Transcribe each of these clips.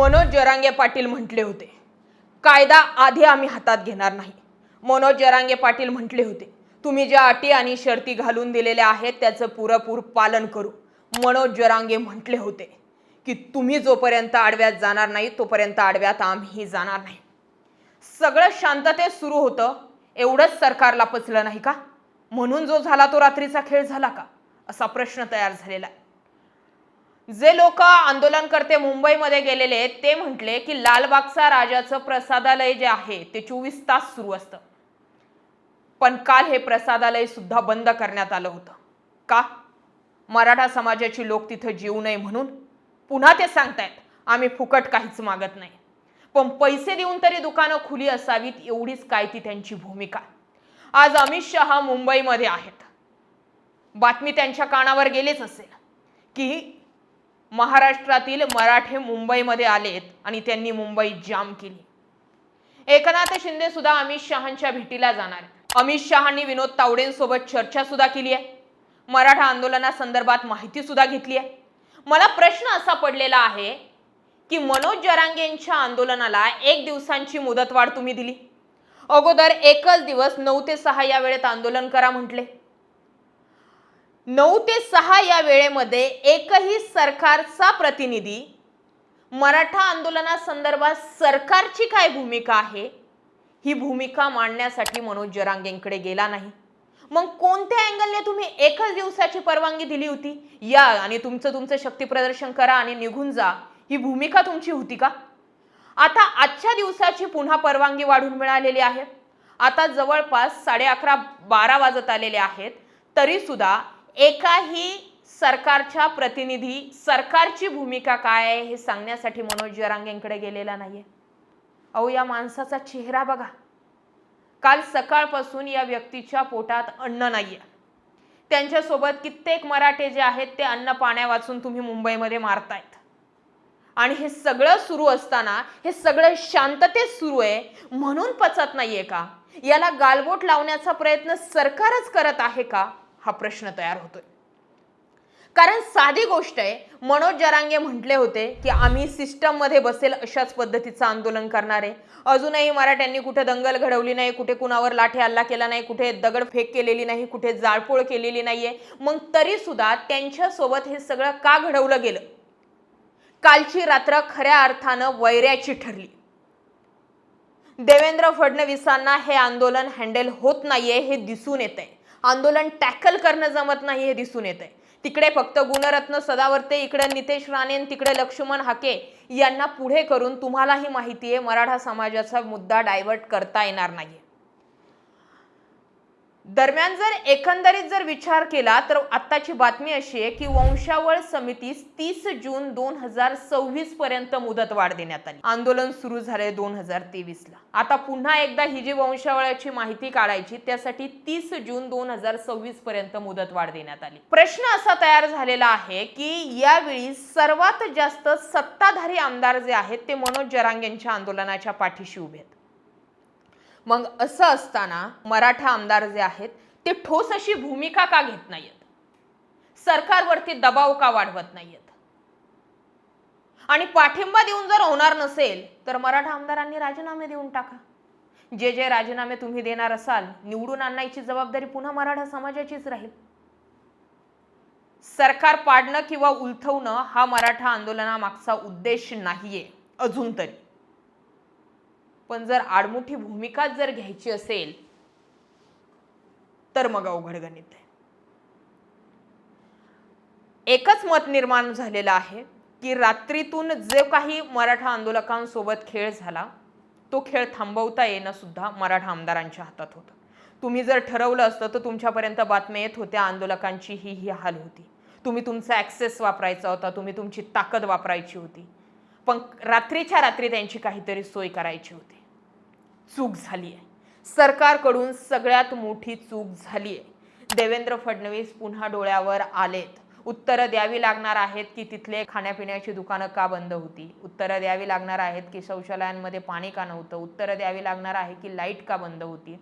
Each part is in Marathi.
मनोज जरांगे पाटील म्हटले होते कायदा आधी आम्ही हातात घेणार नाही. मनोज जरांगे पाटील म्हटले होते तुम्ही ज्या अटी आणि शर्ती घालून दिलेल्या आहेत त्याचं पुरेपूर पालन करू. मनोज जरांगे म्हटले होते की तुम्ही जोपर्यंत आडव्यात जाणार नाही तोपर्यंत आडव्यात आम्ही जाणार नाही. सगळं शांततेत सुरू होतं एवढंच सरकारला पचलं नाही का? म्हणून जो झाला तो रात्रीचा खेळ झाला का? असा प्रश्न तयार झालेला आहे. जे लोक आंदोलनकर्ते मुंबईमध्ये गेलेले ते म्हटले की लालबागचा राजाचं प्रसादालय जे आहे ते चोवीस तास सुरू असतं. पण काल हे प्रसादालय सुद्धा बंद करण्यात आलं होतं. का? मराठा समाजाची लोक तिथं जेऊ नये म्हणून पुन्हा ते सांगतायत आम्ही फुकट काहीच मागत नाही. पण पैसे देऊन तरी दुकानं खुली असावीत एवढीच काय ती त्यांची भूमिका. आज अमित शहा मुंबईमध्ये आहेत. बातमी त्यांच्या कानावर गेलीच असेल की महाराष्ट्रातील मराठे मुंबईमध्ये आलेत आणि त्यांनी मुंबई जाम केली. एकनाथ शिंदे सुद्धा अमित शहांच्या भेटीला जाणार अमित शहांनी विनोद तावडेंसोबत चर्चा सुद्धा केली आहे. मराठा आंदोलनासंदर्भात माहिती सुद्धा घेतली आहे. मला प्रश्न असा पडलेला आहे की मनोज जरांगेंच्या आंदोलनाला एक दिवसांची मुदतवाढ तुम्ही दिली? अगोदर एकच दिवस नऊ ते सहा या वेळेत आंदोलन करा म्हटले. नऊ ते सहा या वेळेमध्ये एकही सरकारचा प्रतिनिधी मराठा आंदोलनासंदर्भात सरकारची काय भूमिका आहे? ही भूमिका मांडण्यासाठी मनोज जरांगेंकडे गेला नाही. मग कोणत्या अँगलने तुम्ही एकच दिवसाची परवानगी दिली होती? या आणि तुमचं तुमचं शक्ती प्रदर्शन करा आणि निघून जा. ही भूमिका तुमची होती का? आता आजच्या दिवसाची पुन्हा परवानगी वाढून मिळालेली आहे. आता जवळपास साडे अकरा बारा वाजत आलेले आहेत. तरीसुद्धा एकाही सरकारच्या प्रतिनिधी सरकारची भूमिका काय आहे हे सांगण्यासाठी मनोज जरांगेंकडे गेलेला नाहीये. अहो या माणसाचा चेहरा बघा. काल सकाळपासून या व्यक्तीच्या पोटात अन्न नाहीये. त्यांच्यासोबत कित्येक मराठे जे आहेत ते अन्न पाण्या वाचून तुम्ही मुंबईमध्ये मारतायत. आणि हे सगळं सुरू असताना हे सगळं शांततेत सुरू आहे म्हणून पचत नाहीये का? याला गालबोट लावण्याचा प्रयत्न सरकारच करत आहे का? हा प्रश्न तयार होतोय. कारण साधी गोष्ट आहे मनोज जरांगे म्हटले होते की आम्ही सिस्टममध्ये बसेल अशाच पद्धतीचं आंदोलन करणार आहे. अजूनही मराठ्यांनी कुठे दंगल घडवली नाही कुठे कुणावर लाठी हल्ला केला नाही कुठे दगडफेक केलेली नाही कुठे जाळपोळ केलेली नाहीये. मग तरी सुद्धा त्यांच्यासोबत हे सगळं का घडवलं गेलं? कालची रात्र खऱ्या अर्थानं वैऱ्याची ठरली. देवेंद्र फडणवीसांना हे आंदोलन हँडल होत नाहीये हे दिसून येत आहे आंदोलन टॅकल करणं जमत नाही हे दिसून येत आहे तिकडे फक्त गुणरत्न सदावर्ते इकडे नितेश राणे तिकडे लक्ष्मण हाके यांना पुढे करून तुम्हालाही माहिती आहे मराठा समाजाचा मुद्दा डायव्हर्ट करता येणार नाही दरम्यान जर एकंदरीत जर विचार केला तर आत्ताची बातमी अशी आहे की वंशावळ समितीस तीस जून दोन हजार सव्वीस पर्यंत मुदत वाढ देण्यात आली. आंदोलन सुरू झाले दोन हजार तेवीस ला. आता पुन्हा एकदा ही जी वंशावळाची माहिती काढायची त्यासाठी तीस जून दोन हजार सव्वीस पर्यंत मुदत वाढ देण्यात आली. प्रश्न असा तयार झालेला आहे की यावेळी सर्वात जास्त सत्ताधारी आमदार जे आहेत ते मनोज जरांगेंच्या आंदोलनाच्या पाठीशी उभे आहेत. मग असं असताना मराठा आमदार जे आहेत ते ठोस अशी भूमिका का घेत नाहीयेत? सरकारवरती दबाव का वाढवत नाहीयेत? आणि पाठिंबा देऊन जर होणार नसेल तर मराठा आमदारांनी राजीनामे देऊन टाका. जे जे राजीनामे तुम्ही देणार असाल निवडून आणायची जबाबदारी पुन्हा मराठा समाजाचीच राहील. सरकार पाडणं किंवा उलथवणं हा मराठा आंदोलनामागचा उद्देश नाहीये अजून तरी. पण जर आडमुठी भूमिका जर घ्यायची असेल तर मग अवघड गणित आहे. एकच मत निर्माण झालेलं आहे की रात्रीतून जे काही मराठा आंदोलकांसोबत खेळ झाला तो खेळ थांबवता येणं सुद्धा मराठा आमदारांच्या हातात होतं. तुम्ही जर ठरवलं असतं तर तुमच्यापर्यंत बातम्या येत होत्या आंदोलकांची ही ही हाल होती. तुम्ही तुमचा ॲक्सेस वापरायचा होता तुम्ही तुमची ताकद वापरायची होती. पण रात्रीच्या रात्री त्यांची काहीतरी सोय करायची होती. चूक झाली आहे सरकारकडून सगळ्यात मोठी चूक झाली आहे देवेंद्र फडणवीस पुन्हा डोळ्यावर आलेत. उत्तरं द्यावी लागणार आहेत की तिथले खाण्यापिण्याची दुकानं का बंद होती? उत्तरं द्यावी लागणार आहेत की शौचालयांमध्ये पाणी का नव्हतं? उत्तरं द्यावी लागणार आहे की लाइट का बंद होती?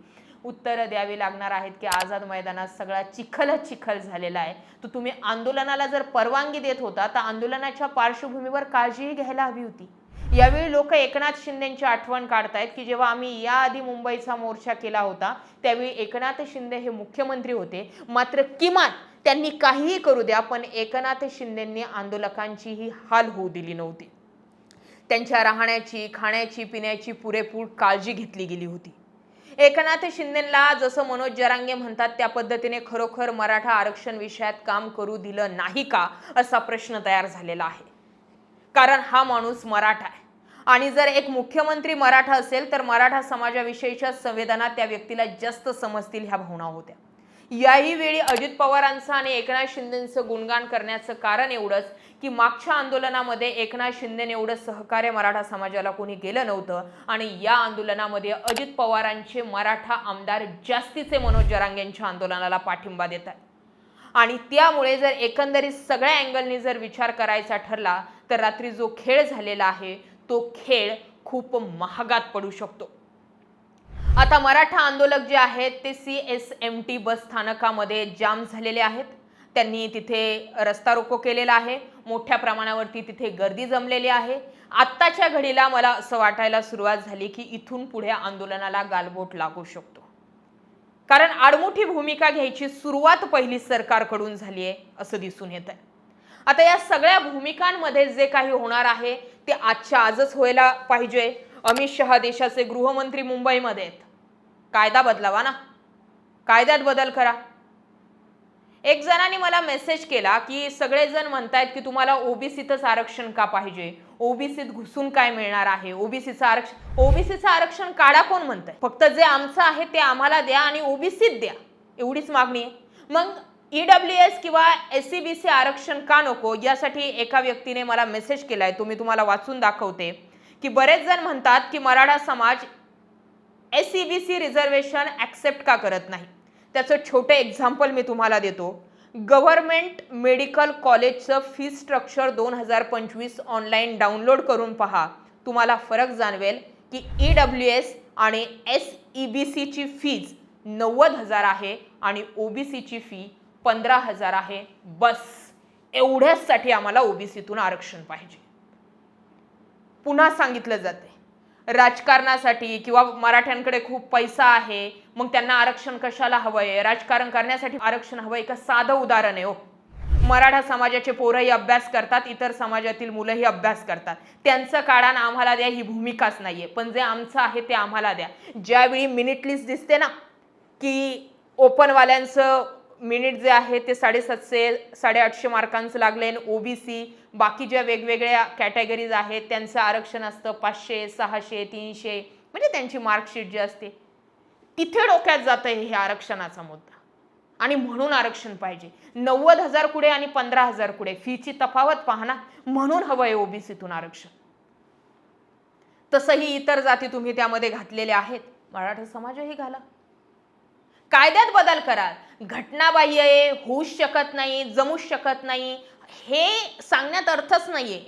उत्तरं द्यावी लागणार आहेत की आझाद मैदानात सगळा चिखलच चिखल झालेला आहे. तर तुम्ही आंदोलनाला जर परवानगी देत होता तर आंदोलनाच्या पार्श्वभूमीवर काळजीही घ्यायला हवी होती. यावेळी लोक एकनाथ शिंदेची आठवण काढतायत की जेव्हा आम्ही याआधी मुंबईचा मोर्चा केला होता त्यावेळी एकनाथ शिंदे हे मुख्यमंत्री होते. मात्र किमान त्यांनी काहीही करू द्या पण एकनाथ शिंदेंनी आंदोलकांचीही हाल होऊ दिली नव्हती. त्यांच्या राहण्याची खाण्याची पिण्याची पुरेपूर काळजी घेतली गेली होती. एकनाथ शिंदेला जसं मनोज जरांगे म्हणतात त्या पद्धतीने खरोखर मराठा आरक्षण विषयात काम करू दिलं नाही का असा प्रश्न तयार झालेला आहे. कारण हा माणूस मराठा आहे. आणि जर एक मुख्यमंत्री मराठा असेल तर मराठा समाजाविषयीच्या संवेदना त्या व्यक्तीला जास्त समजतील ह्या भावना होत्या. याही वेळी अजित पवारांचं आणि एकनाथ शिंदेचं गुणगान करण्याचं कारण एवढंच की मागच्या आंदोलनामध्ये एकनाथ शिंदेने एवढं सहकार्य मराठा समाजाला कोणी केलं नव्हतं. आणि या आंदोलनामध्ये अजित पवारांचे मराठा आमदार जास्तीचे मनोज जरांगेंच्या आंदोलनाला पाठिंबा देत आहेत. आणि त्यामुळे जर एकंदरीत सगळ्या अँगलनी जर विचार करायचा ठरला तर रात्री जो खेळ झालेला आहे तो खेळ खूप महागात पडू शकतो. आता मराठा आंदोलक जे आहेत ते C S M T bus स्थानकामध्ये जाम झालेले आहेत. त्यांनी तिथे रस्ता रोको केलेला आहे. मोठ्या प्रमाणावरती तिथे गर्दी जमलेली आहे. आत्ताच्या घडीला मला असं वाटायला सुरुवात झाली की इथून पुढे आंदोलनाला गालबोट लागू शकतो. कारण आडमुठी भूमिका घ्यायची सुरुवात पहिली सरकारकडून झाली आहे असं दिसून येत आहे आता या सगळ्या भूमिकांमध्ये जे काही होणार आहे ते आजच्या आजच व्हायला पाहिजे. अमित शहा देशाचे गृहमंत्री मुंबईमध्ये आहेत. कायदा बदलावा ना. कायद्यात बदल करा. एक जणांनी मला मेसेज केला की सगळेजण म्हणतायत की तुम्हाला ओबीसीतच आरक्षण का पाहिजे? ओबीसीत घुसून काय मिळणार आहे? ओबीसीचं आरक्षण ओबीसीचं आरक्षण काढा कोण म्हणतंय? फक्त जे आमचं आहे ते आम्हाला द्या आणि ओबीसीत द्या. एवढीच मागणी आहे. मग ईडब्ल्यू एस किंवा एस सी बी सी आरक्षण का नको? यासाठी एका व्यक्तीने मला मेसेज केलाय तो मी तुम्हाला वाचून दाखवते की बरेच जण म्हणतात की मराठा समाज S C B C reservation accept का करत नाही? त्याचं छोटं एक्झाम्पल मी तुम्हाला देतो. गव्हर्नमेंट मेडिकल कॉलेजचं फी स्ट्रक्चर दोन हजार पंचवीस ऑनलाईन डाउनलोड करून पहा. तुम्हाला फरक जाणवेल की ई डब्ल्यू एस आणि एस ई बी सीची फीज नव्वद हजार आहे आणि ओ बी सीची फी पंधरा हजार आहे. बस. एवढ्याचसाठी आम्हाला ओबीसीतून आरक्षण पाहिजे. पुन्हा सांगितलं जाते राजकारणासाठी किंवा मराठ्यांकडे खूप पैसा आहे मग त्यांना आरक्षण कशाला हवंय? राजकारण करण्यासाठी आरक्षण हवंय का साधं उदाहरण आहे हो. मराठा समाजाचे पोरंही अभ्यास करतात इतर समाजातील मुलंही अभ्यास करतात. त्यांचं काढा ना आम्हाला द्या ही भूमिकाच नाहीये. पण जे आमचं आहे ते आम्हाला द्या. ज्यावेळी मिनिट लिस्ट दिसते ना की ओपनवाल्यांचं मिनिट जे आहे ते साडेसातशे साडेआठशे मार्कांचं लागले ओबीसी बाकी ज्या वेगवेगळ्या कॅटेगरीज आहेत त्यांचं आरक्षण असतं पाचशे सहाशे तीनशे म्हणजे त्यांची मार्कशीट जी असते तिथे डोक्यात जातं हे आरक्षणाचा मुद्दा. आणि म्हणून आरक्षण पाहिजे. नव्वद हजार कुडे आणि पंधरा हजार कुडे फीची तफावत पाहना म्हणून हवं आहे ओबीसीतून आरक्षण. तसंही इतर जाती तुम्ही त्यामध्ये घातलेल्या आहेत. मराठा समाजही घाला. कायद्यात बदल करा घटनाबाह्य आहे होऊच शकत नाही जमूच शकत नाही. हे सांगण्यात अर्थच नाहीये.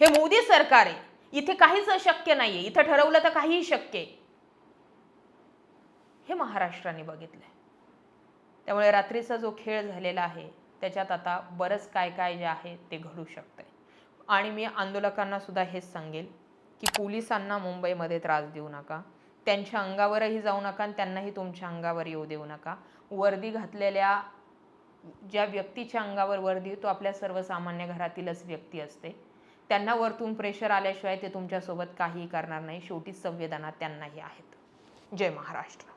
हे मोदी सरकार आहे. इथे काहीच अशक्य नाहीये. इथं ठरवलं तर काहीही शक्य आहे. हे महाराष्ट्राने बघितलंय. त्यामुळे रात्रीचा जो खेळ झालेला आहे त्याच्यात आता बरंच काय काय जे आहे ते घडू शकतंय. आणि मी आंदोलकांना सुद्धा हेच सांगेल की पोलिसांना मुंबईमध्ये त्रास देऊ नका. त्यांच्या अंगावरही जाऊ नका आणि त्यांनाही तुमच्या अंगावर येऊ देऊ नका. वर्दी घातलेल्या ज्या व्यक्तीच्या अंगावर वर्दी तो आपल्या सर्वसामान्य घरातीलच व्यक्ती असते. त्यांना वरतून प्रेशर आल्याशिवाय ते तुमच्यासोबत काहीही करणार नाही. शेवटी संवेदना त्यांनाही आहेत. जय महाराष्ट्र.